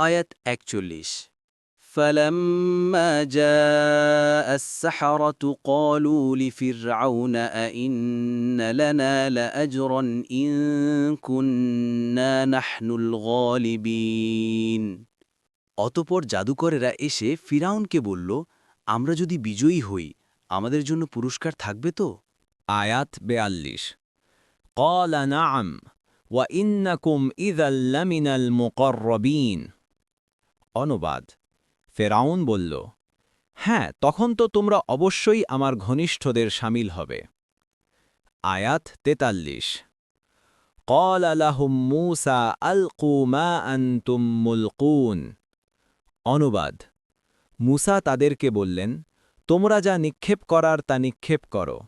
আয়াত একচল্লিশ فلما جاء السحرة قالوا لفرعون أئن لنا لأجرا إن كنا نحن الغالبين অতপর জাদুকরেরা এসে ফিরাউনকে বলল আমরা যদি বিজয়ী হই আমাদের জন্য পুরস্কার থাকবে তো আয়াত বেয়াল্লিশ قال نعم وإنكم إذا لمن المقربين অনুবাদ ফেরাউন বলল হ্যাঁ তখন তো তোমরা অবশ্যই আমার ঘনিষ্ঠদের সামিল হবে আয়াত তেতাল্লিশ قال لهم موسى ألقوا ما أنتم ملقون অনুবাদ মুসা তাদেরকে বললেন তোমরা যা নিক্ষেপ করার তা নিক্ষেপ করো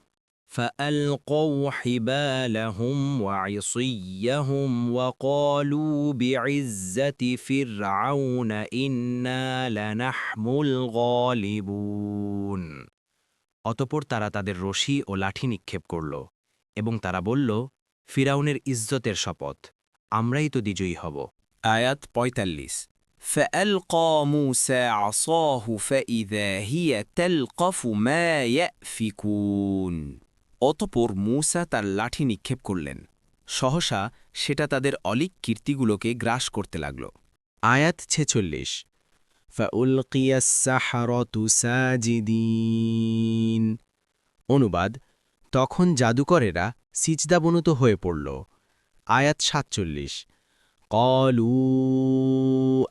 فألقوا حبالهم وعصيهم وقالوا بعزة فرعون إنا لنحن الغالبون অতপর তারা তাদের রশি ও লাঠি নিক্ষেপ করল এবং তারা বলল ফিরাউনের ইজ্জতের শপথ আমরাই তো বিজয়ী হব আয়াত পঁয়তাল্লিশ فألقى موسى عصاه فإذا هي تلقف ما يأفكون অতপর মূসা তার লাঠি নিক্ষেপ করলেন। সহসা সেটা তাদের অলিক কীর্তিগুলোকে গ্রাস করতে লাগল। আয়াত ছেচল্লিশ। সাজিদিন। অনুবাদ, তখন জাদুকরেরা সিজদাবনত হয়ে পড়ল। আয়াত সাতচল্লিশ। কলু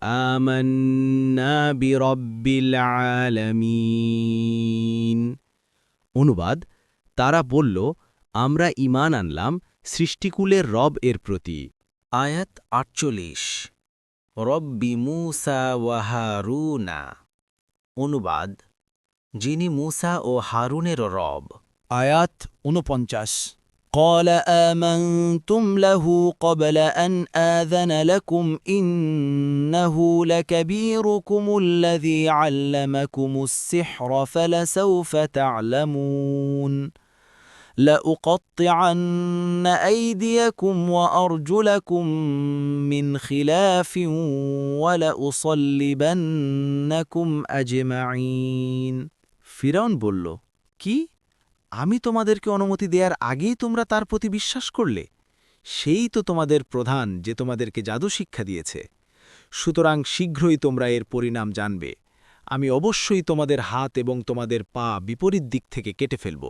আমি অনুবাদ তারা বলল আমরা ঈমান আনলাম সৃষ্টিকুলের রব এর প্রতি আয়াত আটচল্লিশ রব্বি মূসা ওয়াহারুনা অনুবাদ যিনি মূসা ও হারুনেরও রব আয়াত উনপঞ্চাশ قال آمنتم له قبل أن آذن لكم إنه لكبيركم الذي علمكم السحر فلسوف تعلمون لأقطعن أيديكم وأرجلكم من خلاف ولأصلبنكم أجمعين ফিরাউন বলল কি আমি তোমাদেরকে অনুমতি দেওয়ার আগেই তোমরা তার প্রতি বিশ্বাস করলে সেই তো তোমাদের প্রধান যে তোমাদেরকে জাদু শিক্ষা দিয়েছে সুতরাং শীঘ্রই তোমরা এর পরিণাম জানবে আমি অবশ্যই তোমাদের হাত এবং তোমাদের পা বিপরীত দিক থেকে কেটে ফেলব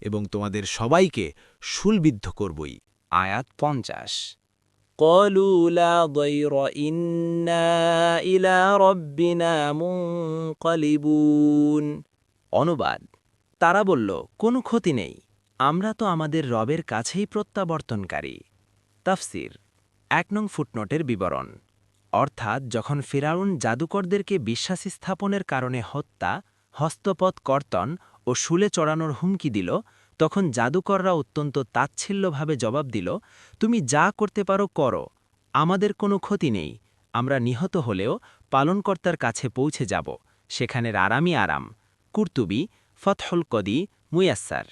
এবং তোমাদের সবাইকে শুলবিদ্ধ করবই আয়াত পঞ্চাশ قالوا لا ضير إنا إلى ربنا منقلبون অনুবাদ তারা বলল কোনো ক্ষতি নেই আমরা তো আমাদের রবের কাছেই প্রত্যাবর্তনকারী তাফসির এক নং ফুটনোটের বিবরণ অর্থাৎ যখন ফেরাউন জাদুকরদেরকে বিশ্বাসী স্থাপনের কারণে হত্যা, হস্তপথ কর্তন ও শুলে চড়ানোর হুমকি দিল, তখন জাদুকররা অত্যন্ত তাচ্ছিল্যভাবে জবাব দিল, তুমি যা করতে পারো করো, আমাদের কোনো ক্ষতি নেই, আমরা নিহত হলেও পালনকর্তার কাছে পৌঁছে যাব, সেখানের আরামই আরাম। কুর্তুবি, ফতহুল কদি, মুয়াস্সার।